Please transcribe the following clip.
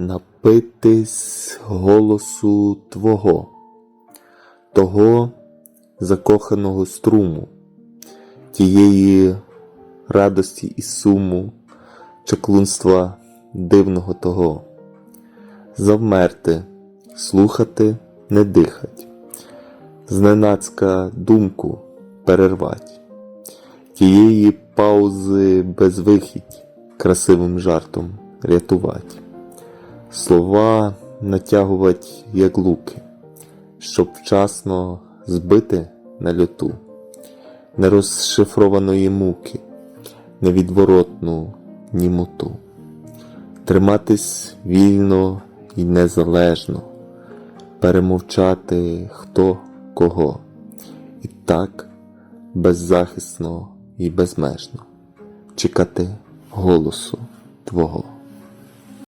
напитись голосу Твого, того закоханого струму, тієї радості і суму, чаклунства дивного того, завмерти, слухати, не дихать, зненацька думку перервать, тієї паузи безвихідь красивим жартом рятувать, слова натягувать, як луки, щоб вчасно збити на льоту нерозшифрованої муки, невідворотну німоту, триматись вільно і незалежно, перемовчати хто кого, і так беззахисно і безмежно. Чекати голосу Твого.